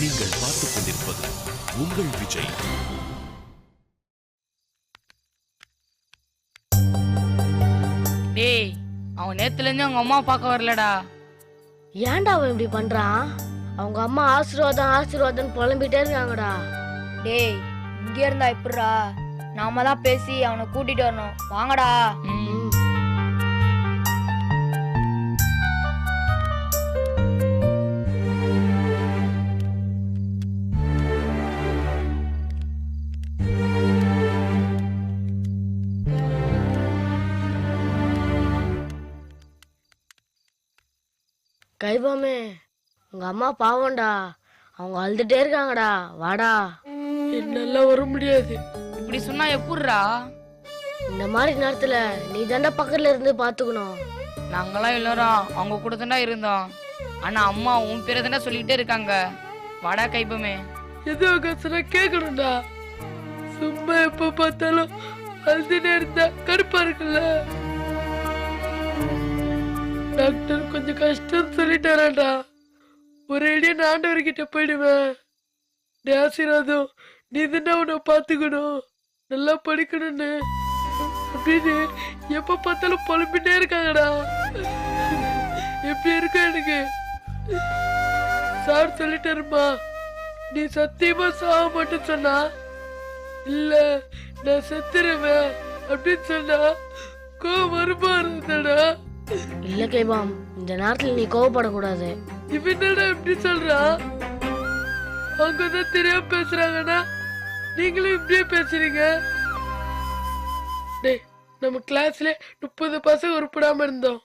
நீங்கள் பார்த்துக் கொண்டிருப்பது உங்கள் விஜய். டேய் அவன் நேத்துல இருந்து அவங்க அம்மா பார்க்க வரலடா. ஏன்டா அவன் இப்படி பண்றான்? அவங்க அம்மா ஆசீர்வாதம் ஆசீர்வாதம் புலம்பிட்டே இருக்காங்கடா. டேய் இங்க இருந்தா எப்படிரா நாம தான் பேசி அவனை கூட்டிட்டு வரணும். வாங்கடா. ம். கைபாமே உங்க அம்மா பாவம்டா. அவங்க அழுதுட்டே இருக்காங்கடா. வாடா. என்னால வர முடியாது. இப்படி சொன்னா எப்படிரா இந்த மாதிரி நேரத்துல நீ தாண்டா பக்கத்துல இருந்து பாத்துக்கணும். நாங்களாம் எல்லாரும் அவங்க கூட தாண்டா இருந்தோம். ஆனா அம்மா உன் பேரை தாண்டா சொல்லிக்கிட்டே இருக்காங்க. வாடா கைப்பமே ஏதோ கசனா கேட்கணும்டா சும்மா எப்ப பார்த்தாலும் அழுதுனே இருந்தா கடுப்பா இருக்குல்ல. டாக்டர் கொஞ்சம் கஷ்டம் சொல்லிட்டாராடா. ஒரேடியா நான் ஆண்டவர்கிட்ட போயிடுவேன். டே ஆசீர்வாதம் நீ தானே உன்னை பார்த்துக்கணும். நல்லா படிக்கணும்னு. அப்படின்னு எப்ப பார்த்தாலும் புலம்பிட்டே இருக்காங்கடா. எப்படி இருக்கும் எனக்கு? சார் சொல்லிட்டாருமா. நீ சத்தியமா சாக மாட்டேன்னு சொன்னா? இல்ல நான் செத்துருவேன் அப்படின்னு சொன்னா கோவம் வருமா இருந்தடா இல்ல கைபாம் இந்த நேரத்தில் நீ கோவப்படக்கூடாது. இவன் என்னடா இப்படி சொல்றான் அவங்க தான் தெரியாம பேசுறாங்கன்னா நீங்களும் இப்படியே பேசுறீங்க. டேய் நம்ம கிளாஸ்ல முப்பது பசங்க உருப்படாம இருந்தோம்.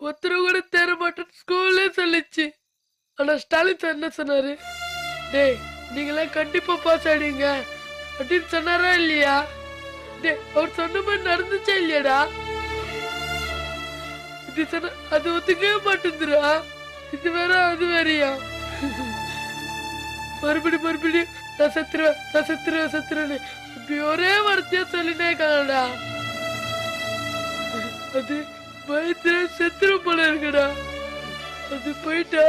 ஒருத்தர் கூட தேர மாட்டோம் ஸ்கூல்லே சொல்லிச்சு. ஆனா ஸ்டாலின் சார் என்ன சொன்னாரு? டேய் நீங்களாம் கண்டிப்பா பாஸ் ஆயிடுவீங்க. அப்படின்னு சொன்னாரா இல்லையா? டேய் அவர் சொன்ன மாதிரி நடந்துச்சா இல்லையாடா? இப்படி சொன்ன அது ஒத்துக்கவே மாட்டேங்குதுடா இது வேற அது வேறயா? மறுபடி மறுபடியும் நான் செத்துருவேன் நான் இப்படி ஒரே வார்த்தையா சொல்லினே இருக்காங்கடா. அது பயத்துல செத்துரு போல இருக்குடா. அது போயிட்டா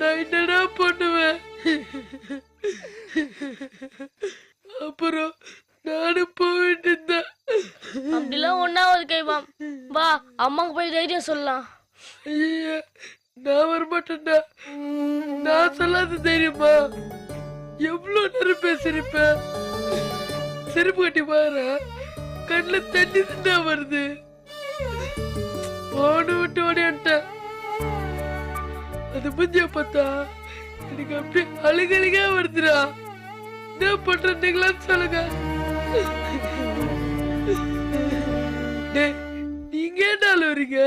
நான் என்னடா பண்ணுவேன்? அப்புறம் நானும் போயிட்டு இருந்தேன் அப்படிலாம் ஒன்னாவது கைபாம் வா. அம்மாக்கு போய் தைரியம் சொல்லலாம். ஐயா நான் வரமாட்டேன்டா. நான் சொல்லாத தைரியமா? எவ்வளவு நேரம் பேசிருப்பேன் செருப்பு கட்டி பாரு. கண்ணில் தண்ணி தண்டா வருது. ஓடு விட்டு ஓடியான்ட்டேன். அது புத்திய பார்த்தா எனக்கு அப்படியே அழுகழுகா வருதுடா. என்ன பண்றீங்களான்னு சொல்லுங்க. நீங்க என்ன அழுவுறீங்க?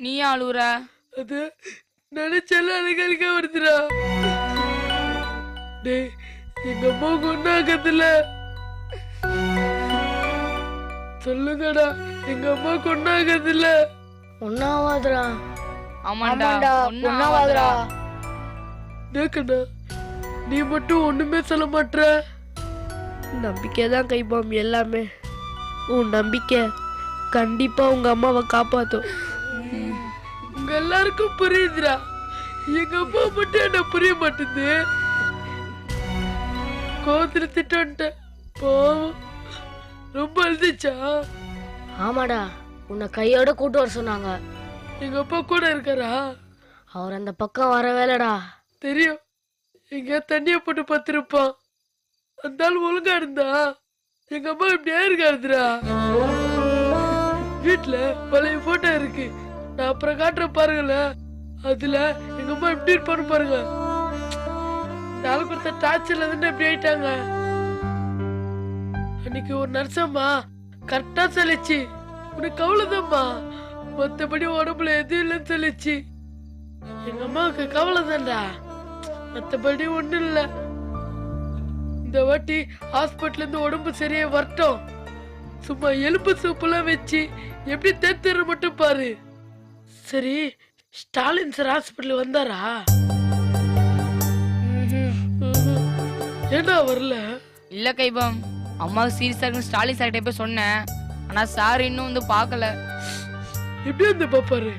நீ அழுவுற? அது நினைச்சால அழுகழுக வருதுடா. டேய் எங்க அம்மாவுக்கு ஒன்னாகத்துல சொல்லுங்கடா எங்க அம்மாவுக்கு ஒன்னாகத்துல ஒன்னாவாதுடா ஆமாண்டா ஒன்னாவாதுடா. டேக்கண்ணா நீ மட்டும் ஒண்ணுமே சொல்ல மாட்ற. நம்பிக்கை தான் கைபாம் எல்லாமே. உன் நம்பிக்கை கண்டிப்பா உங்க அம்மாவை காப்பாத்தும். உங்க எல்லாருக்கும் புரியுதுடா. எங்க அம்மா மட்டும் என்ன புரிய மாட்டேங்குது. கோத்துல திட்டன்ட்டேன் பாவம். ரொம்ப அழுதுச்சா? ஆமாடா உன்னை கையோட கூட்டு வர சொன்னாங்க. எங்க அப்பா கூட இருக்காரா? அவர் அந்த பக்கம் வர வேலைடா. தெரியும். எங்க தண்ணிய போட்டு பத்திருப்பான் அந்த ஆள் ஒழுங்கா இருந்தா. எங்க அம்மா இப்படியே இருக்காதுரா வீட்டுல பழைய போட்டோ இருக்கு. நான் அப்புறம் காட்டுறேன் பாருங்களேன் அதுல எங்க அம்மா எப்படி இருப்பான்னு பாருங்க. நாள் கொடுத்த டார்ச்சர்ல இருந்து இப்படி ஆயிட்டாங்க. அன்னைக்கு ஒரு நர்சம்மா கரெக்டா சொல்லிச்சு. உனக்கு கவலைதாம்மா மத்தபடி உடம்புல எதுவும் இல்லைன்னு சொல்லிச்சு. எங்க அம்மாவுக்கு கவலை தான்டா. மத்தபடி ஒண்ணும் இல்லை. இந்த வாட்டி ஹாஸ்பிட்டல்ல இருந்து உடம்பு சரியா வரட்டும். சும்மா எலும்பு சூப்பெல்லாம் வச்சு எப்படி தேத்துற மட்டும் பாரு. சரி ஸ்டாலின் சார் ஹாஸ்பிட்டல் வந்தாரா? ஏண்டா வரல? இல்ல கைபம் அம்மாவுக்கு சீரியஸா இருக்குன்னு ஸ்டாலின் சார்கிட்ட போய் சொன்னேன். ஆனா சார் இன்னும் வந்து பார்க்கல. எப்படி வந்து பாப்பாரு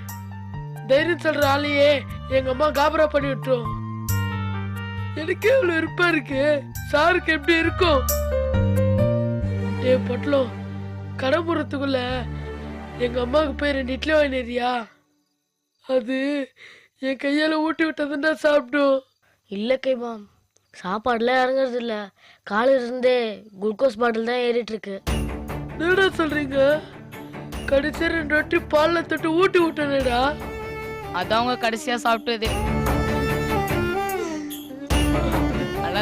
தைரியம் சொல்ற ஆளையே எங்க அம்மா காபரா பண்ணி விட்டுரும். எனக்கே அவ்வளவு இருப்பா இருக்கு. சாருக்கு எப்படி இருக்கும்? டே பொட்டலம் கடை போறதுக்குள்ள எங்க அம்மாவுக்கு போய் ரெண்டு இட்லி வாங்கினியா அது என் கையால ஊட்டி விட்டதுன்னா சாப்பிடும் இல்ல கைமாம் சாப்பாடுலாம் இறங்குறது இல்ல. காலையில இருந்தே குளுக்கோஸ் பாட்டில் தான் ஏறிட்டு இருக்கு. என்னடா சொல்றீங்க? கடைசியா ரெண்டு வாட்டி பால்ல தொட்டு ஊட்டி விட்டனேடா. அதான் அவங்க கடைசியா சாப்பிட்டது.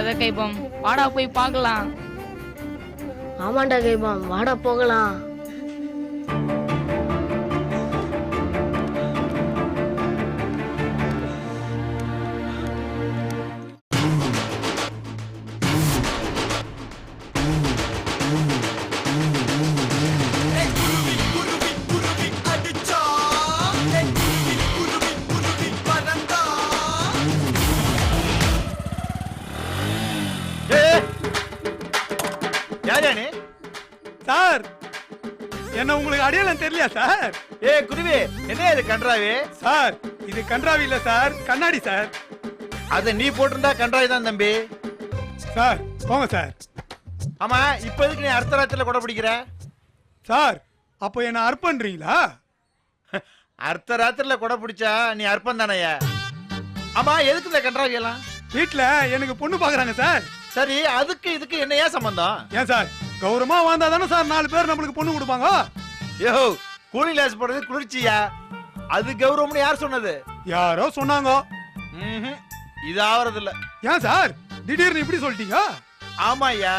அல்லாத கைப்பம் வாடா போய் பார்க்கலாம். ஆமாண்டா கைமாம் வாடா போகலாம். யார் சார். என்ன உங்களுக்கு அடையாளம் தெரியலையா சார்? ஏ குருவி என்ன இது கன்றாவி? சார் இது கன்றாவி இல்ல சார். கண்ணாடி சார். அத நீ போட்டிருந்தா கன்றாவி தான் தம்பி. சார் போங்க சார். ஆமா இப்ப எதுக்கு நீ அர்த்த ராத்திரில கூட பிடிக்கிற? சார் அப்போ என்ன அர்ப்பண்றீங்களா? அர்த்த ராத்திரில கூட பிடிச்சா நீ அர்ப்பம் தானயா? ஆமா எதுக்கு இந்த கன்றாவி எல்லாம் வீட்ல எனக்கு பொண்ணு பாக்குறாங்க சார். சரி அதுக்கு இதுக்கு என்ன ஏன் சம்பந்தம்? ஏன் சார்? கௌரவமா வந்தா தானே சார் நாலு பேர் நம்மளுக்கு பொண்ணு கொடுப்பாங்க? யோ கூலிங் கிளாஸ் போடுறது குளிர்ச்சியா? அது கௌரவம்னு யார் சொன்னது? யாரோ சொன்னாங்க. ம்ஹும். இது ஆவறது இல்ல ஏன் சார்? திடீர்னு இப்படி சொல்லிட்டீங்க? ஆமா ஐயா.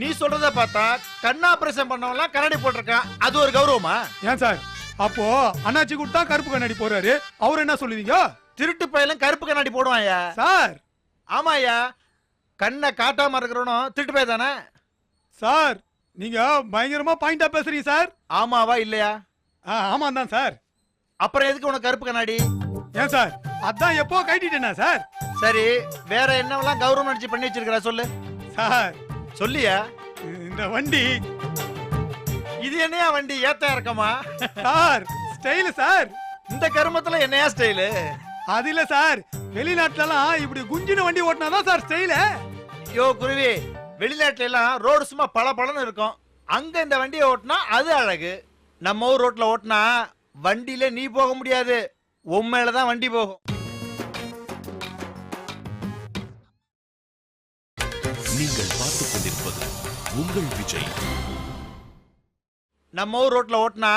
நீ சொல்றத பார்த்தா கண் ஆபரேஷன் பண்ணவன்லாம் கண்ணாடி போட்டிருக்கான். அது ஒரு கௌரவமா? ஏன் சார்? அப்போ அண்ணாச்சி கொடுத்தா கருப்பு கண்ணாடி போறாரு அவர் என்ன சொல்லுவீங்க? திருட்டு பையலும் கருப்பு கண்ணாடி போடுவான் ஐயா. சார். ஆமா ஐயா. கண்ணை காட்டாம இருக்கிறவனும் திருட்டு பையன் தானே? சார் நீங்க பயங்கரமா பாயிண்டா பேசுறீங்க சார். ஆமாவா இல்லையா? ஆ, ஆமாம் தான் சார். அப்புறம் எதுக்கு உனக்கு கருப்பு கண்ணாடி? ஏன் சார் அதான் எப்போ கட்டிட்டேனா சார்? சரி வேற என்னவெல்லாம் நடிச்சு பண்ணி வச்சிருக்கிறா சொல்லு. சார். சொல்லியா? இந்த வண்டி. இது என்னையா வண்டி ஏத்த இறக்கமா? Sir style sir. இந்த கருமத்துல என்னையா ஸ்டைலு அது இல்ல சார் வெளிநாட்டுலலாம் இப்படி குஞ்சின வண்டி ஓட்டினாதான் சார் ஸ்டைல யோ குருவி. வெளிநாட்டுல எல்லாம் ரோடு சும்மா பல பலன்னு இருக்கும். அங்க இந்த வண்டியை ஓட்டினா அது அழகு. நம்ம ஊர் ரோட்ல ஓட்டினா வண்டியில நீ போக முடியாது. உன் மேலதான் வண்டி போகும். நீங்கள் பார்த்துக் கொண்டிருப்பது உங்கள் விஜய். நம்ம ஊர் ரோட்ல ஓட்டினா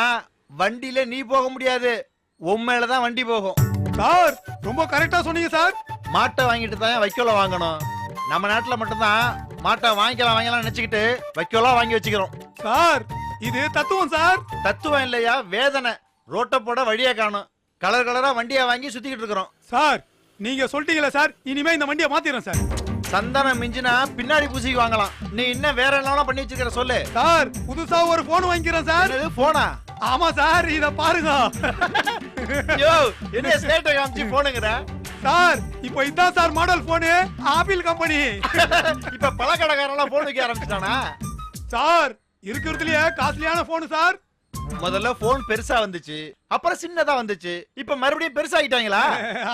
வண்டியில நீ போக முடியாது. உன் மேலதான் வண்டி போகும். சார் ரொம்ப கரெக்டா சொன்னீங்க சார். மாட்டை வாங்கிட்டு தான் வைக்கோல வாங்கணும். நம்ம நாட்டுல மட்டும்தான் மாட்டை வாங்கிக்கலாம் வாங்கலாம் நினைச்சுக்கிட்டு வைக்கோலா வாங்கி வச்சுக்கிறோம். சார் இது தத்துவம் சார். தத்துவம் இல்லையா வேதனை. ரோட்டை போட வழியா காணும். கலர் கலரா வண்டியா வாங்கி சுத்திக்கிட்டு இருக்கிறோம். சார் நீங்க சொல்லிட்டீங்களா சார் இனிமே இந்த வண்டியை மாத்திடுறேன் சார். சந்தனம் மிஞ்சினா பின்னாடி பூசிக்கு வாங்கலாம். நீ இன்னும் வேற என்னலாம் பண்ணி வச்சிருக்கிற சொல்லு. சார் புதுசா ஒரு போன் வாங்கிக்கிறேன் சார். போனா ஆமா சார் இத பாருங்க. யோ என்ன ஸ்டேட்டை காமிச்சு போனுங்கிற சார் இப்போ இதான் sir model phone Apple company இப்ப பழக்கடைக்காரெல்லாம் போன் வைக்க ஆரம்பிச்சிட்டானா? சார் இருக்கிறதுலயே காஸ்ட்லியான போன் சார். முதல்ல போன் பெருசா வந்துச்சு அப்புறம் சின்னதா வந்துச்சு இப்ப மறுபடியும் பெருசாகிட்டாங்களா?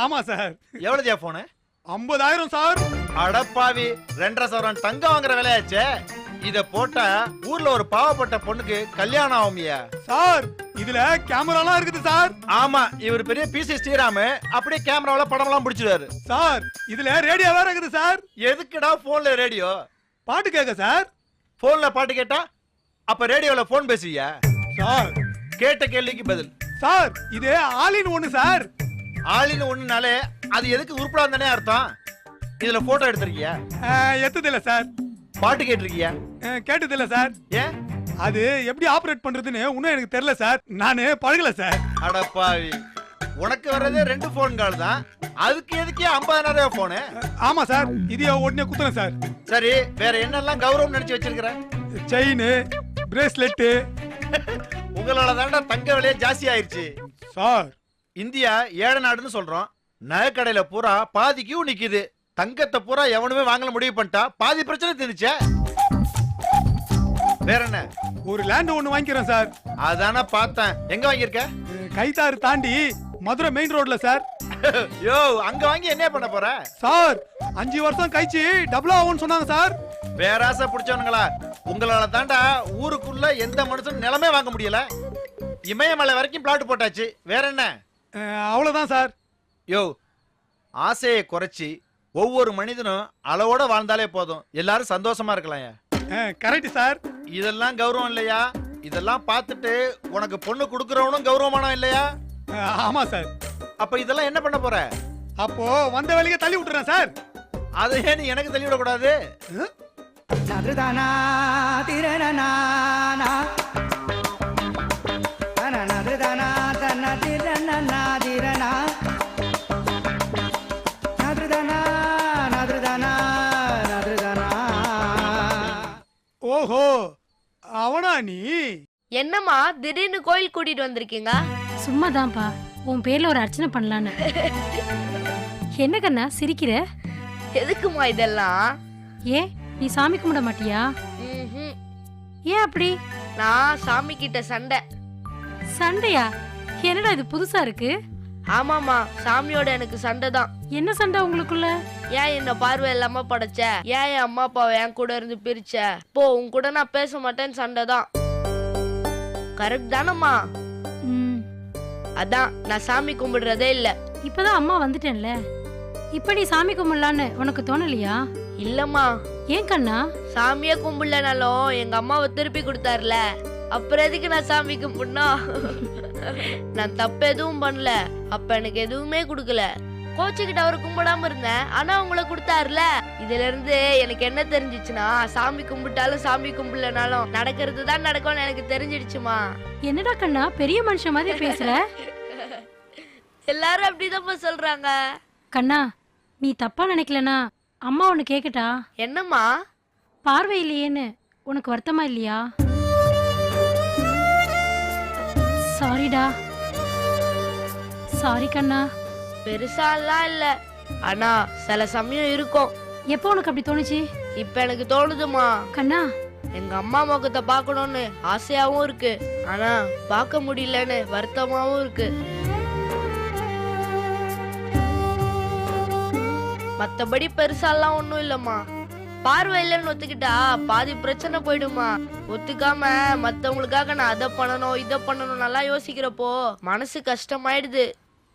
ஆமா சார். எவ்வளவுயா போனு ஐம்பதாயிரம் சார். அடப்பாவி ரெண்டரை சவரன் தங்கம் வாங்குற விலையாச்சே. இத போட்டா ஊர்ல ஒரு பாவப்பட்ட பொண்ணுக்கு கல்யாணம் ஆகுமியா? சார் இதுல கேமராலாம் இருக்குது சார். ஆமா இவர் பெரிய பிசி ஸ்ரீராமு அப்படியே கேமராவில படம் எல்லாம் பிடிச்சிருவாரு சார் இதுல ரேடியோ வேற இருக்குது சார். எதுக்குடா போன்ல ரேடியோ? பாட்டு கேட்க சார். போன்ல பாட்டு கேட்டா அப்ப ரேடியோல போன் பேசுவியா? சார். கேட்ட கேள்விக்கு பதில். சார் இது ஆலின் ஒண்ணு சார். ஆளின்னு ஒண்ணுனாலே அது எதுக்கு உருப்படாம தானே அர்த்தம்? இதுல போட்டோ எடுத்திருக்கியா? எத்தது இல்ல சார்? பாட்டு கேட்டிருக்கியா? கேட்டது இல்ல சார். ஏன் அது எப்படி ஆபரேட் பண்றதுன்னு இன்னும் எனக்கு தெரியல சார். நானு பழகல சார். அடப்பாவி உனக்கு வர்றதே ரெண்டு போன் கால் தான். அதுக்கு எதுக்கே ஐம்பதாயிரம் போனு ஆமா சார். இது உடனே குத்துறேன் சார். சரி வேற என்னெல்லாம் கௌரவம் நினைச்சு வச்சிருக்கிற? செயின் பிரேஸ்லெட்டு உங்களால தாண்டா தங்க விலையே ஜாஸ்தி ஆயிருச்சு. சார். இந்தியா ஏழை நாடுன்னு சொல்றோம். நகைக்கடையில பூரா பாதி கியூ நிக்குது. தங்கத்தை பூரா எவனுமே வாங்கல முடிவு பண்ணிட்டா? பாதி பிரச்சனை தெரிஞ்சே வேற என்ன? ஒரு லேண்ட் ஒண்ணு வாங்கிக்கிறேன் சார். அதானே பார்த்தேன். எங்க வாங்கியிருக்க? கைத்தாறு தாண்டி மதுரை மெயின் ரோட்ல சார். யோ அங்க வாங்கி என்ன பண்ண போற? சார் அஞ்சு வருஷம் கழிச்சு டபுள் ஆகும்னு சொன்னாங்க சார். பேராசை பிடிச்சவனுங்களா? உங்களால தாண்டா ஊருக்குள்ள எந்த மனுஷனும் நிலமே வாங்க முடியல. இமயமலை வரைக்கும் பிளாட் போட்டாச்சு. வேற என்ன? அவ்வளவுதான் சார். யோ ஆசையை குறைச்சி ஒவ்வொரு மனிதனும் அளவோட வாழ்ந்தாலே போதும். எல்லாரும் சந்தோஷமா இருக்கலாம் கரெக்ட் சார். இதெல்லாம் கௌரவம் இல்லையா? இதெல்லாம் பார்த்துட்டு உனக்கு பொண்ணு கொடுக்கறவனும் கௌரவமானம் இல்லையா? ஆமா சார். அப்ப இதெல்லாம் என்ன பண்ண போற? அப்போ வந்த வேலைக்கு தள்ளி விட்டுறேன் சார். அதை ஏன் நீ எனக்கு தள்ளி விடக்கூடாது? நீ? என்னம்மா திடீர்னு கோயில் கூட்டிட்டு வந்திருக்கீங்க? சும்மாதான்ப்பா. உன் பேர்ல ஒரு அர்ச்சனை பண்ணலான்னு. என்ன கண்ணா சிரிக்கிற? எதுக்குமா இதெல்லாம்? ஏன் நீ சாமி கும்பிட மாட்டியா? ம்ஹும். ஏன் அப்படி? நான் சாமி கிட்ட சண்டை. சண்டையா? என்னடா இது புதுசா இருக்கு? ஆமாமா சாமியோட எனக்கு சண்டை தான். என்ன சண்டை உங்களுக்குள்ள? ஏன் என்ன பார்வை இல்லாம படைச்ச? ஏன் என் அம்மா அப்பாவை என் கூட இருந்து பிரிச்ச? போ உன் கூட நான் பேச மாட்டேன்னு சண்டை தான். கரெக்ட் தானம்மா? அதான் நான் சாமி கும்பிடுறதே இல்ல. இப்பதான் அம்மா வந்துட்டேன்ல. இப்ப நீ சாமி கும்பிடலான்னு உனக்கு தோணலையா? இல்லம்மா. ஏன் கண்ணா? சாமியே கும்பிடலனாலும் எங்க அம்மாவை திருப்பி கொடுத்தாருல. அப்புறம் எதுக்கு நான் சாமி கும்பிடணும்? நான் தப்பு எதுவும் பண்ணல. அப்ப எனக்கு எதுவுமே கொடுக்கல. கோச்சுக்கிட்ட அவர் கும்பிடாம இருந்தேன். ஆனா உங்களை கொடுத்தாருல. இதுல இருந்து எனக்கு என்ன தெரிஞ்சிச்சுன்னா சாமி கும்பிட்டாலும் சாமி கும்பிடலனாலும் நடக்கிறது தான் நடக்கும்னு எனக்கு தெரிஞ்சிடுச்சுமா. என்னடா கண்ணா பெரிய மனுஷன் மாதிரி பேசுற? எல்லாரும் அப்படிதான்ப்பா சொல்றாங்க. கண்ணா நீ தப்பா நினைக்கலனா அம்மா ஒன்னு கேக்கட்டா? என்னம்மா? பார்வை இல்லையேன்னு உனக்கு வருத்தமா இல்லையா? சாரிடா சாரி கண்ணா. பெருசாலாம் இல்ல. ஆனா சில சமயம் இருக்கும். எப்போ உனக்கு அப்படி தோணுச்சு? இப்ப எனக்கு தோணுதுமா. கண்ணா. எங்க அம்மா முகத்தை பார்க்கணும்னு ஆசையாவும் இருக்கு. ஆனா பார்க்க முடியலன்னு வருத்தமாவும் இருக்கு. மத்தபடி பெருசாலாம் ஒண்ணும் இல்லம்மா. பார்வை இல்லைன்னு ஒத்துக்கிட்டா பாதி பிரச்சனை போயிடுமா? ஒத்துக்காம மத்தவங்களுக்காக நான் அதை பண்ணணும் இதை பண்ணணும் நல்லா யோசிக்கிறப்போ மனசு கஷ்டமாயிடுது.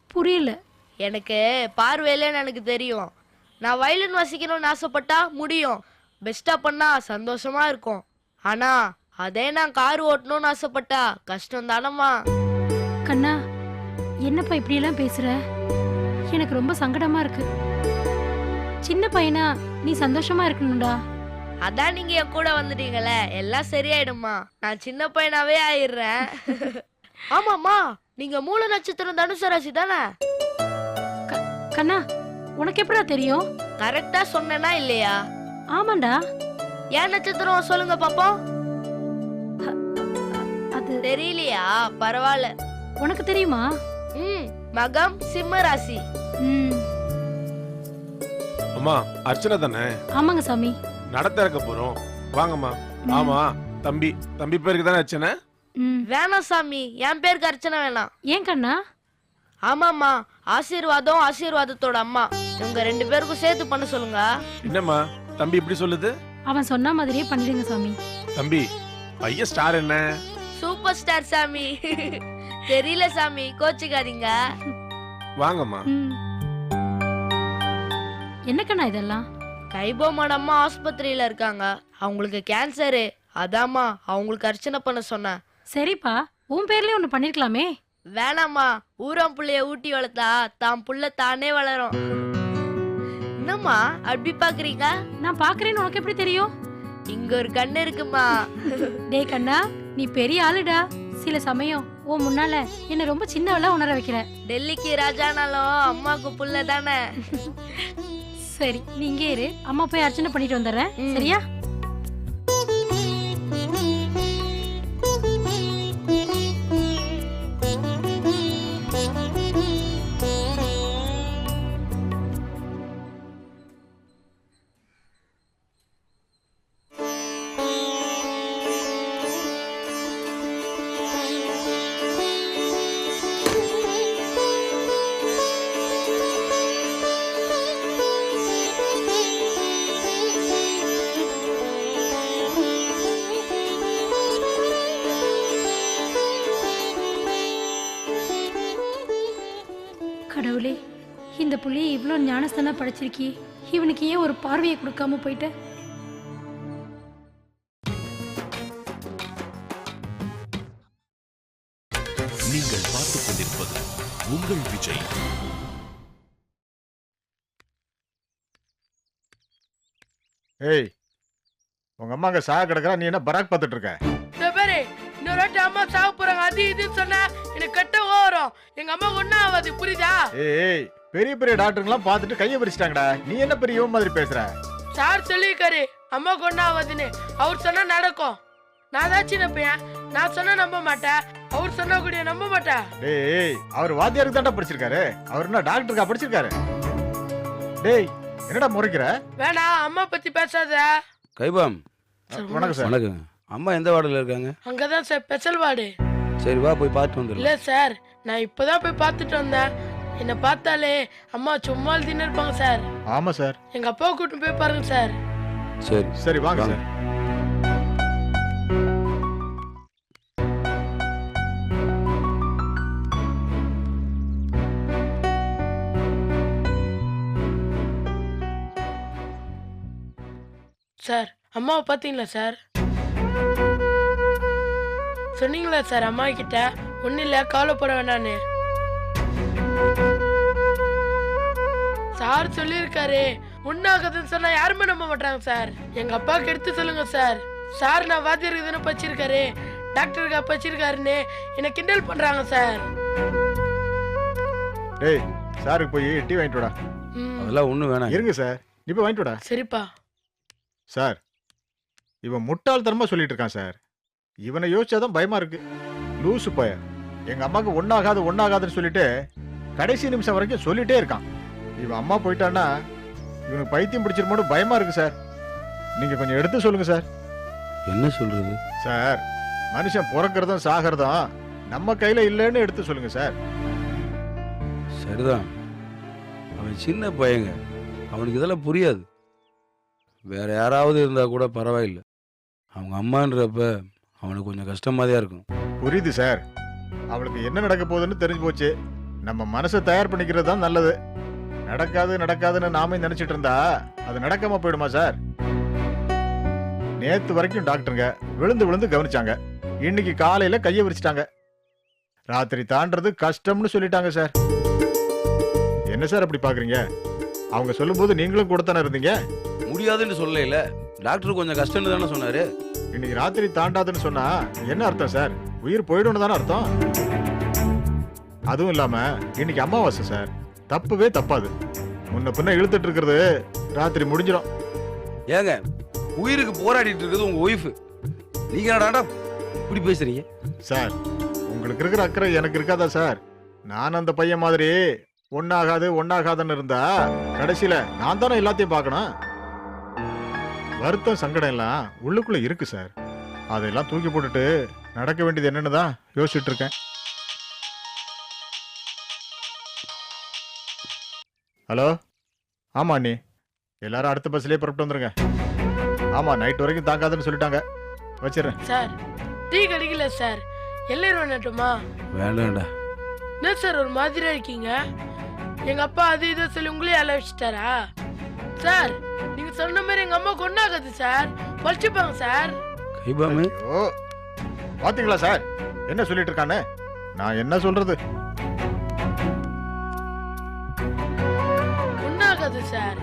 புரியல. எனக்கு பார்வை இல்லைன்னு எனக்கு தெரியும். நான் வயலின் வாசிக்கணும்னு ஆசைப்பட்டா முடியும். பெஸ்டா பண்ணா சந்தோஷமா இருக்கும். ஆனா அதே நான் கார் ஓட்டணும்னு ஆசைப்பட்டா கஷ்டம் தானம்மா. கண்ணா என்னப்பா இப்படியெல்லாம் பேசுற? எனக்கு ரொம்ப சங்கடமா இருக்கு. சின்ன பையனா நீ சந்தோஷமா இருக்கணும்டா. அதான் நீங்க என் கூட வந்துட்டீங்களே எல்லாம் சரியாயிடுமா நான் சின்ன பையனாவே ஆயிடுறேன். ஆமாம்மா நீங்க மூல நட்சத்திரம் தனுசு ராசி தானே? கண்ணா உனக்கு எப்படா தெரியும்? கரெக்டா சொன்னேனா இல்லையா? ஆமாண்டா. ஏன் நட்சத்திரம் சொல்லுங்க பாப்போம். அது தெரியலையா? பரவாயில்ல. உனக்கு தெரியுமா? ம் மகம் சிம்ம ராசி. ம். அம்மா அர்ச்சனை தானே? ஆமாங்க சாமி. நட திறக்க போறோம். வாங்கம்மா. ஆமா தம்பி தம்பி பேருக்கு தானே அர்ச்சனை? ம். வேணாம் சாமி என் பேருக்கு அர்ச்சனை வேணாம். ஏன் கண்ணா? ஆமாம்மா ஆசீர்வாதம் ஆசீர்வாதத்தோட அம்மா. இவங்க ரெண்டு பேருக்கும் சேர்த்து பண்ண சொல்லுங்க. என்னம்மா தம்பி இப்படி சொல்லுது? அவன் சொன்ன மாதிரியே பண்ணிடுங்க சாமி. தம்பி பையன் ஸ்டார் என்ன? சூப்பர் ஸ்டார் சாமி. தெரியல சாமி கோச்சுக்காதீங்க. வாங்கம்மா. ம் என்ன கண்ணா இதெல்லாம்? கைபோமன் அம்மா ஆஸ்பத்திரியில இருக்காங்க. அவங்களுக்கு கேன்சரு. அதாம்மா அவங்களுக்கு அர்ச்சனை பண்ண சொன்னேன். சரிப்பா உன் பேர்லயே ஒண்ணு பண்ணிருக்கலாமே. வேணாம்மா ஊரம் புள்ளைய ஊட்டி வளர்த்தா தான் புள்ள தானே வளரும். என்னம்மா அப்படி பாக்குறீங்க? நான் பாக்குறேன்னு உனக்கு எப்படி தெரியும்? இங்க ஒரு கண்ணு இருக்குமா? டேய் கண்ணா நீ பெரிய ஆளுடா. சில சமயம் உன் முன்னால என்ன ரொம்ப சின்னவளா உணர வைக்கிற. டெல்லிக்கு ராஜானாலும் அம்மாவுக்கு புள்ள தானே. சரி நீ இங்கே இரு. அம்மா போய் அர்ச்சனை பண்ணிட்டு வந்துடுறேன். ம். சரியா இவ்வளோ ஞானஸ்தானா படிச்சிருக்கி இவனுக்கு ஏன் ஒரு பார்வையை கொடுக்காம போயிட்ட நீங்கள் பார்த்துக் கொண்டிருப்பது உங்கள் விஜய் ஏய் உங்க அம்மா அங்க சாக கிடக்குறா நீ என்ன பராக் பார்த்துட்டு இருக்க இந்த வாட்டி அம்மா சாக போறாங்க அது இதுன்னு சொன்னா எனக்கு கெட்ட வரும் எங்க அம்மா ஒன்னும் ஆகாது புரியுதா? ஏய் பெரிய பெரிய டாக்டருங்களாம் பார்த்துட்டு கையை பிரிச்சிட்டாங்கடா நீ என்ன பெரிய இவன் மாதிரி பேசுற? சார் சொல்லியிருக்காரு அம்மாவுக்கு ஒன்றும் ஆகாதுன்னு அவர் சொன்னா நடக்கும். நான் தான் சின்ன பையன். நான் சொன்னா நம்ப மாட்டேன். அவர் சொன்னா கூட நம்ப மாட்டேன். டேய் அவர் வாத்தியாருக்கு தான்டா படிச்சிருக்காரு. அவர் என்ன டாக்டருக்கா படிச்சிருக்காரு? டேய் என்னடா முறைக்கிற? வேணாம் அம்மா பத்தி பேசாத. கைபாம். வணக்கம் சார். வணக்கம். அம்மா எந்த வார்டில் இருக்காங்க? அங்கதான் சார் ஸ்பெஷல் வார்டு. சரி வா போய் பார்த்து வந்துடலாம். இல்ல சார் நான் இப்பதான் போய் பார்த்துட்டு வந்தேன். என்னை பார்த்தாலே அம்மா சும்மா எழுதின்னு இருப்பாங்க சார். ஆமா சார். எங்க அப்பாவை கூட்டிட்டு போய் பாருங்க சார். சரி. சரி வாங்க வாங்க. சார். சார் அம்மாவை பார்த்தீங்களா சார்? சொன்னீங்களா சார் அம்மா கிட்ட ஒன்றும் இல்லை கவலைப்பட வேணான்னு சார் சொல்லியிருக்காரு. உண்ணாகதுன்னு சொன்னா யாருமே நம்ப மாட்டாங்க சார். எங்க அப்பாவுக்கு எடுத்து சொல்லுங்க சார். சார் நான் வாத்தியார் இதுன்னு படிச்சிருக்காரு டாக்டருக்கா படிச்சிருக்காருன்னு என்னை கிண்டல் பண்றாங்க சார். டேய் சாருக்கு போய் டீ வாங்கிட்டு வாடா. ம், அதெல்லாம் ஒன்றும் வேணாம். இருங்க சார் போய் வாங்கிட்டு வாடா. சரிப்பா. சார் இவன் முட்டாள்தனமா சொல்லிட்டு இருக்கான் சார். இவனை யோசிச்சாதான் பயமா இருக்கு. லூசு பய. எங்க அம்மாக்கு ஒன்னாகாது ஒன்னாகாதுன்னு சொல்லிட்டு கடைசி நிமிஷம் வரைக்கும் சொல்லிட்டே இருக்கான். இவன் அம்மா போயிட்டான்னா இவனுக்கு பைத்தியம் பிடிச்சிருமோன்னு பயமா இருக்கு சார். நீங்க கொஞ்சம் எடுத்து சொல்லுங்க சார். என்ன சொல்றது? சார் மனுஷன் பிறக்கிறதும் சாகிறதும் நம்ம கையில இல்லைன்னு எடுத்து சொல்லுங்க சார். சரிதான். அவன் சின்ன பையங்க. அவனுக்கு இதெல்லாம் புரியாது. வேற யாராவது இருந்தா கூட பரவாயில்லை. அவங்க அம்மான்றப்ப அவனுக்கு கொஞ்சம் கஷ்டமாக தான் இருக்கும். புரியுது சார் அவளுக்கு என்ன நடக்க போகுதுன்னு தெரிஞ்சு போச்சு. நம்ம மனசை தயார் பண்ணிக்கிறது தான் நல்லது. நடக்காது நடக்காதுன்னு நாமே நினைச்சிட்டு இருந்தா அது நடக்காம போயிடுமா சார் நேத்து வரைக்கும் டாக்டருங்க விழுந்து விழுந்து கவனிச்சாங்க. இன்னைக்கு காலையில கையை விரிச்சிட்டாங்க. ராத்திரி தாண்டது கஷ்டம்னு சொல்லிட்டாங்க சார் என்ன சார் அப்படி பாக்குறீங்க? அவங்க சொல்லும்போது நீங்களும் கூட தானே இருந்தீங்க? முடியாதுன்னு சொல்லல டாக்டர் கொஞ்சம் கஷ்டம்னு தானே சொன்னாரு. இன்னைக்கு ராத்திரி தாண்டாதுன்னு சொன்னா என்ன அர்த்தம் சார்? உயிர் போயிடும்னு தானே அர்த்தம்? அதுவும் இல்லாம இன்னைக்கு அமாவாசை சார். தப்புவே தப்பாது. முன்ன பின்ன இழுத்துட்டு இருக்கிறது ராத்திரி முடிஞ்சிடும். ஏங்க உயிருக்கு போராடிட்டு இருக்கிறது உங்க ஒய்ஃபு நீங்க என்னடாடா இப்படி பேசுறீங்க? சார் உங்களுக்கு இருக்கிற அக்கறை எனக்கு இருக்காதா சார்? நான் அந்த பையன் மாதிரி ஒன்னாகாது ஒன்னாகாதுன்னு இருந்தா கடைசியில நான் தானே எல்லாத்தையும் பார்க்கணும்? வருத்தம் சங்கடம் எல்லாம் உள்ளுக்குள்ள இருக்கு சார் அதெல்லாம் தூக்கி போட்டுட்டு நடக்க வேண்டியது என்னன்னு தான் யோசிச்சுட்டு இருக்கேன். ஹலோ? ஆமா அண்ணி. எல்லாரும் அடுத்த பஸ்லயே புறப்பட்டு வந்துருங்க. ஆமா நைட் வரைக்கும் தாங்காதுன்னு சொல்லிட்டாங்க. வச்சிடுறேன். சார் டீ கிடைக்கல சார் எல்லோரும் வேணட்டுமா வேண்டாம்டா என்ன சார் ஒரு மாதிரியா இருக்கீங்க? எங்க அப்பா அது இதை சொல்லி உங்களே அல வச்சுட்டாரா சார் நீங்க சொன்ன மாதிரி எங்க அம்மா கொண்டாகாது சார். பழிச்சுப்பாங்க சார். கைபாமு. ஓ பாத்தீங்களா சார்? என்ன சொல்லிட்டு இருக்கானே? நான் என்ன சொல்றது? ஒன்னாகாது சார்.